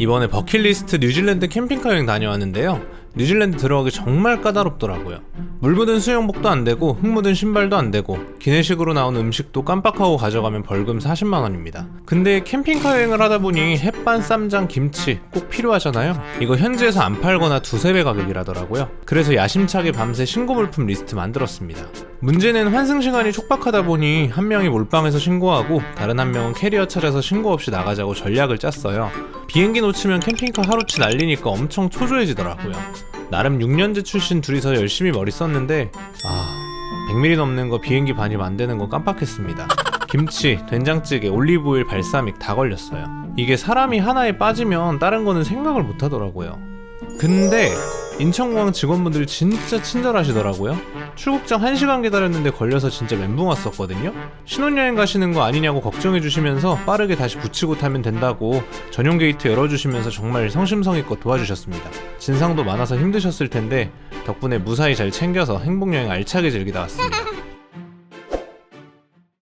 이번에 버킷리스트 뉴질랜드 캠핑카 여행 다녀왔는데요. 뉴질랜드 들어가기 정말 까다롭더라고요. 물 묻은 수영복도 안 되고 흙 묻은 신발도 안 되고 기내식으로 나온 음식도 깜빡하고 가져가면 벌금 40만 원입니다. 근데 캠핑카 여행을 하다 보니 햇반, 쌈장, 김치 꼭 필요하잖아요. 이거 현지에서 안 팔거나 두세 배 가격이라더라고요. 그래서 야심차게 밤새 신고 물품 리스트 만들었습니다. 문제는 환승 시간이 촉박하다 보니 한 명이 몰빵해서 신고하고 다른 한 명은 캐리어 찾아서 신고 없이 나가자고 전략을 짰어요. 비행기 놓치면 캠핑카 하루치 날리니까 엄청 초조해지더라고요. 나름 6년제 출신 둘이서 열심히 머리 썼는데 아 100mm 넘는 거 비행기 반입 안 되는 거 깜빡했습니다. 김치, 된장찌개, 올리브오일, 발사믹 다 걸렸어요. 이게 사람이 하나에 빠지면 다른 거는 생각을 못 하더라고요. 근데 인천공항 직원분들 진짜 친절하시더라고요. 출국장 1시간 기다렸는데 걸려서 진짜 멘붕 왔었거든요. 신혼여행 가시는 거 아니냐고 걱정해 주시면서 빠르게 다시 붙이고 타면 된다고 전용 게이트 열어주시면서 정말 성심성의껏 도와주셨습니다. 진상도 많아서 힘드셨을 텐데 덕분에 무사히 잘 챙겨서 행복여행 알차게 즐기다 왔습니다.